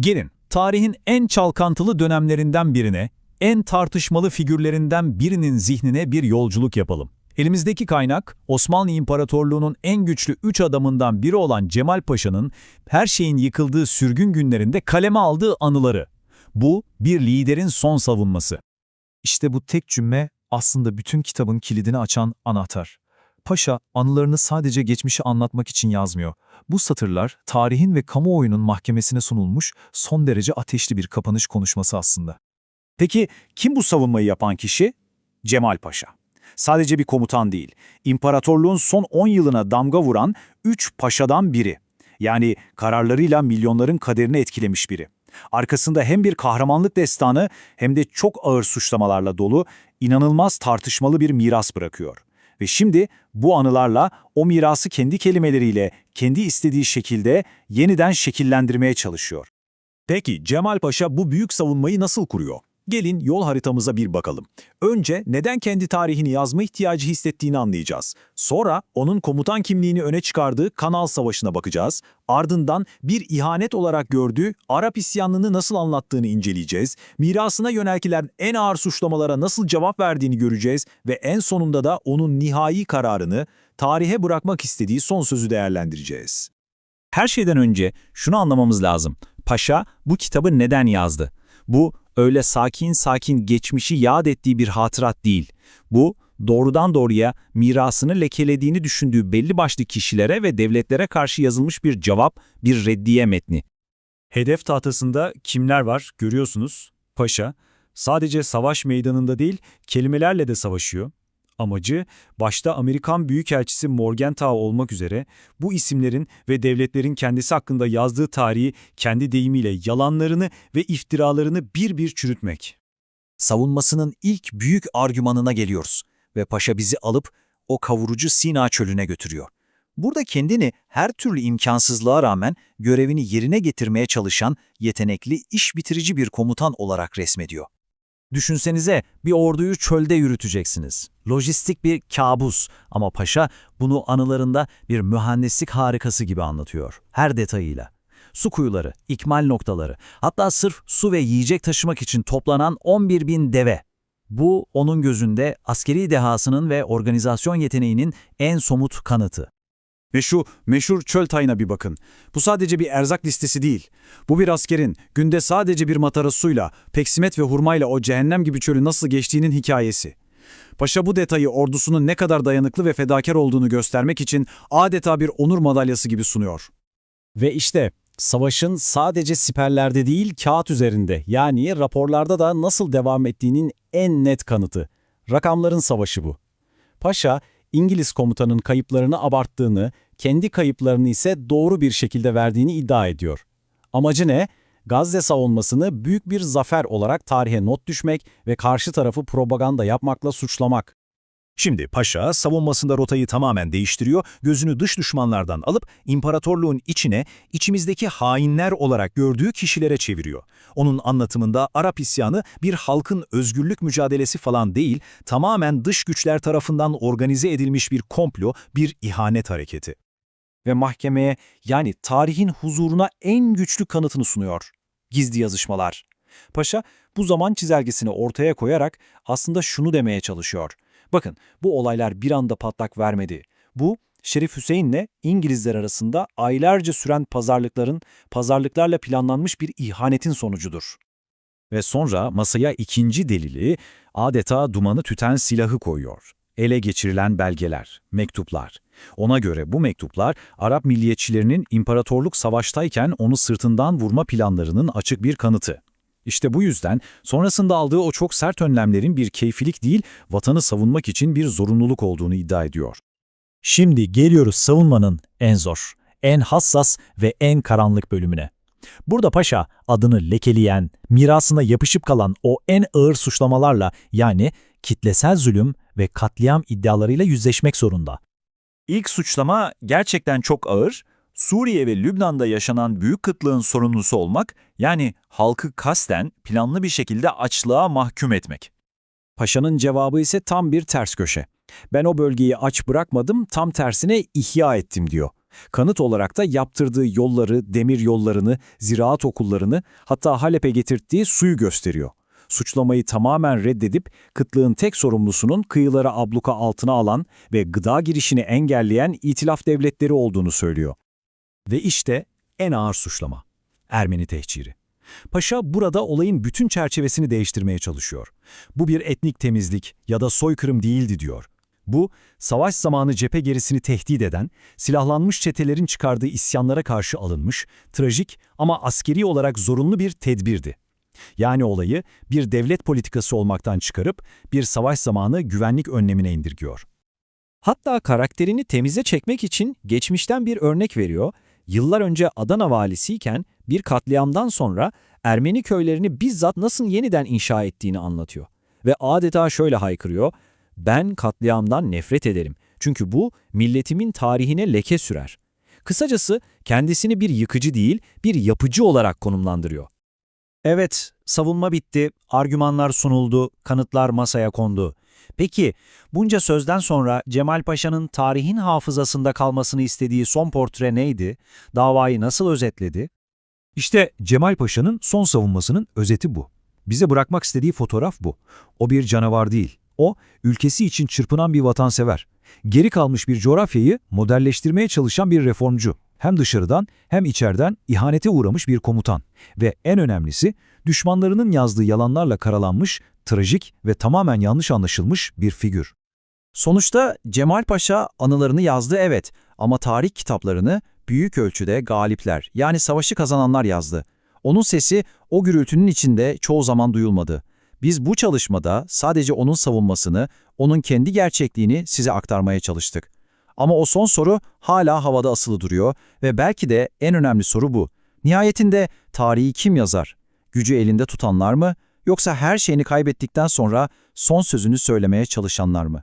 Gelin, tarihin en çalkantılı dönemlerinden birine, en tartışmalı figürlerinden birinin zihnine bir yolculuk yapalım. Elimizdeki kaynak, Osmanlı İmparatorluğu'nun en güçlü üç adamından biri olan Cemal Paşa'nın her şeyin yıkıldığı sürgün günlerinde kaleme aldığı anıları. Bu, bir liderin son savunması. İşte bu tek cümle aslında bütün kitabın kilidini açan anahtar. Paşa anılarını sadece geçmişi anlatmak için yazmıyor. Bu satırlar tarihin ve kamuoyunun mahkemesine sunulmuş son derece ateşli bir kapanış konuşması aslında. Peki kim bu savunmayı yapan kişi? Cemal Paşa. Sadece bir komutan değil, imparatorluğun son 10 yılına damga vuran 3 paşadan biri. Yani kararlarıyla milyonların kaderini etkilemiş biri. Arkasında hem bir kahramanlık destanı hem de çok ağır suçlamalarla dolu, inanılmaz tartışmalı bir miras bırakıyor. Ve şimdi bu anılarla o mirası kendi kelimeleriyle, kendi istediği şekilde yeniden şekillendirmeye çalışıyor. Peki Cemal Paşa bu büyük savunmayı nasıl kuruyor? Gelin yol haritamıza bir bakalım. Önce neden kendi tarihini yazma ihtiyacı hissettiğini anlayacağız. Sonra onun komutan kimliğini öne çıkardığı Kanal Savaşı'na bakacağız. Ardından bir ihanet olarak gördüğü Arap isyanını nasıl anlattığını inceleyeceğiz. Mirasına yönelkilen en ağır suçlamalara nasıl cevap verdiğini göreceğiz ve en sonunda da onun nihai kararını, tarihe bırakmak istediği son sözü değerlendireceğiz. Her şeyden önce şunu anlamamız lazım. Paşa bu kitabı neden yazdı? Bu öyle sakin sakin geçmişi yad ettiği bir hatırat değil. Bu doğrudan doğruya mirasını lekelediğini düşündüğü belli başlı kişilere ve devletlere karşı yazılmış bir cevap, bir reddiye metni. Hedef tahtasında kimler var görüyorsunuz? Paşa sadece savaş meydanında değil kelimelerle de savaşıyor. Amacı başta Amerikan Büyükelçisi Morgenthau olmak üzere bu isimlerin ve devletlerin kendisi hakkında yazdığı tarihi kendi deyimiyle yalanlarını ve iftiralarını bir bir çürütmek. savunmasının ilk büyük argümanına geliyoruz ve paşa bizi alıp o kavurucu Sina çölüne götürüyor. Burada kendini her türlü imkansızlığa rağmen görevini yerine getirmeye çalışan yetenekli, iş bitirici bir komutan olarak resmediyor. Düşünsenize bir orduyu çölde yürüteceksiniz. Lojistik bir kabus ama paşa bunu anılarında bir mühendislik harikası gibi anlatıyor. Her detayıyla. Su kuyuları, ikmal noktaları, hatta sırf su ve yiyecek taşımak için toplanan 11 bin deve. Bu onun gözünde askeri dehasının ve organizasyon yeteneğinin en somut kanıtı. Ve şu meşhur çöl tayına bir bakın. Bu sadece bir erzak listesi değil. Bu bir askerin günde sadece bir matara suyla, peksimet ve hurmayla o cehennem gibi çölü nasıl geçtiğinin hikayesi. Paşa bu detayı ordusunun ne kadar dayanıklı ve fedakar olduğunu göstermek için adeta bir onur madalyası gibi sunuyor. Ve işte savaşın sadece siperlerde değil kağıt üzerinde yani raporlarda da nasıl devam ettiğinin en net kanıtı. Rakamların savaşı bu. Paşa, İngiliz komutanın kayıplarını abarttığını, kendi kayıplarını ise doğru bir şekilde verdiğini iddia ediyor. Amacı ne? Gazze savunmasını büyük bir zafer olarak tarihe not düşmek ve karşı tarafı propaganda yapmakla suçlamak. Şimdi paşa savunmasında rotayı tamamen değiştiriyor, gözünü dış düşmanlardan alıp imparatorluğun içine, içimizdeki hainler olarak gördüğü kişilere çeviriyor. Onun anlatımında Arap isyanı bir halkın özgürlük mücadelesi falan değil, tamamen dış güçler tarafından organize edilmiş bir komplo, bir ihanet hareketi. Ve mahkemeye yani tarihin huzuruna en güçlü kanıtını sunuyor. Gizli yazışmalar. Paşa bu zaman çizelgesini ortaya koyarak aslında şunu demeye çalışıyor. Bakın bu olaylar bir anda patlak vermedi. Bu Şerif Hüseyin'le İngilizler arasında aylarca süren pazarlıkların, pazarlıklarla planlanmış bir ihanetin sonucudur. Ve sonra masaya ikinci delili adeta dumanı tüten silahı koyuyor. Ele geçirilen belgeler, mektuplar. Ona göre bu mektuplar Arap milliyetçilerinin imparatorluk savaştayken onu sırtından vurma planlarının açık bir kanıtı. İşte bu yüzden sonrasında aldığı o çok sert önlemlerin bir keyfilik değil, vatanı savunmak için bir zorunluluk olduğunu iddia ediyor. Şimdi geliyoruz savunmanın en zor, en hassas ve en karanlık bölümüne. Burada paşa adını lekeleyen, mirasına yapışıp kalan o en ağır suçlamalarla yani kitlesel zulüm ve katliam iddialarıyla yüzleşmek zorunda. İlk suçlama gerçekten çok ağır. Suriye ve Lübnan'da yaşanan büyük kıtlığın sorumlusu olmak, yani halkı kasten planlı bir şekilde açlığa mahkum etmek. Paşa'nın cevabı ise tam bir ters köşe. Ben o bölgeyi aç bırakmadım, tam tersine ihya ettim diyor. Kanıt olarak da yaptırdığı yolları, demir yollarını, ziraat okullarını, hatta Halep'e getirttiği suyu gösteriyor. Suçlamayı tamamen reddedip kıtlığın tek sorumlusunun kıyıları abluka altına alan ve gıda girişini engelleyen itilaf devletleri olduğunu söylüyor. Ve işte en ağır suçlama. Ermeni tehciri. Paşa burada olayın bütün çerçevesini değiştirmeye çalışıyor. Bu bir etnik temizlik ya da soykırım değildi diyor. Bu, savaş zamanı cephe gerisini tehdit eden, silahlanmış çetelerin çıkardığı isyanlara karşı alınmış, trajik ama askeri olarak zorunlu bir tedbirdi. Yani olayı bir devlet politikası olmaktan çıkarıp bir savaş zamanı güvenlik önlemine indirgiyor. Hatta karakterini temize çekmek için geçmişten bir örnek veriyor. Yıllar önce Adana valisiyken bir katliamdan sonra Ermeni köylerini bizzat nasıl yeniden inşa ettiğini anlatıyor. Ve adeta şöyle haykırıyor, ben katliamdan nefret ederim. Çünkü bu milletimin tarihine leke sürer. Kısacası kendisini bir yıkıcı değil, bir yapıcı olarak konumlandırıyor. Evet, savunma bitti, argümanlar sunuldu, kanıtlar masaya kondu. Peki, bunca sözden sonra Cemal Paşa'nın tarihin hafızasında kalmasını istediği son portre neydi? Davayı nasıl özetledi? İşte Cemal Paşa'nın son savunmasının özeti bu. Bize bırakmak istediği fotoğraf bu. O bir canavar değil. O, ülkesi için çırpınan bir vatansever. Geri kalmış bir coğrafyayı modelleştirmeye çalışan bir reformcu. Hem dışarıdan hem içeriden ihanete uğramış bir komutan. Ve en önemlisi, düşmanlarının yazdığı yalanlarla karalanmış, trajik ve tamamen yanlış anlaşılmış bir figür. Sonuçta Cemal Paşa anılarını yazdı evet ama tarih kitaplarını büyük ölçüde galipler yani savaşı kazananlar yazdı. Onun sesi o gürültünün içinde çoğu zaman duyulmadı. Biz bu çalışmada sadece onun savunmasını, onun kendi gerçekliğini size aktarmaya çalıştık. Ama o son soru hala havada asılı duruyor ve belki de en önemli soru bu. Nihayetinde tarihi kim yazar? Gücü elinde tutanlar mı yoksa her şeyini kaybettikten sonra son sözünü söylemeye çalışanlar mı?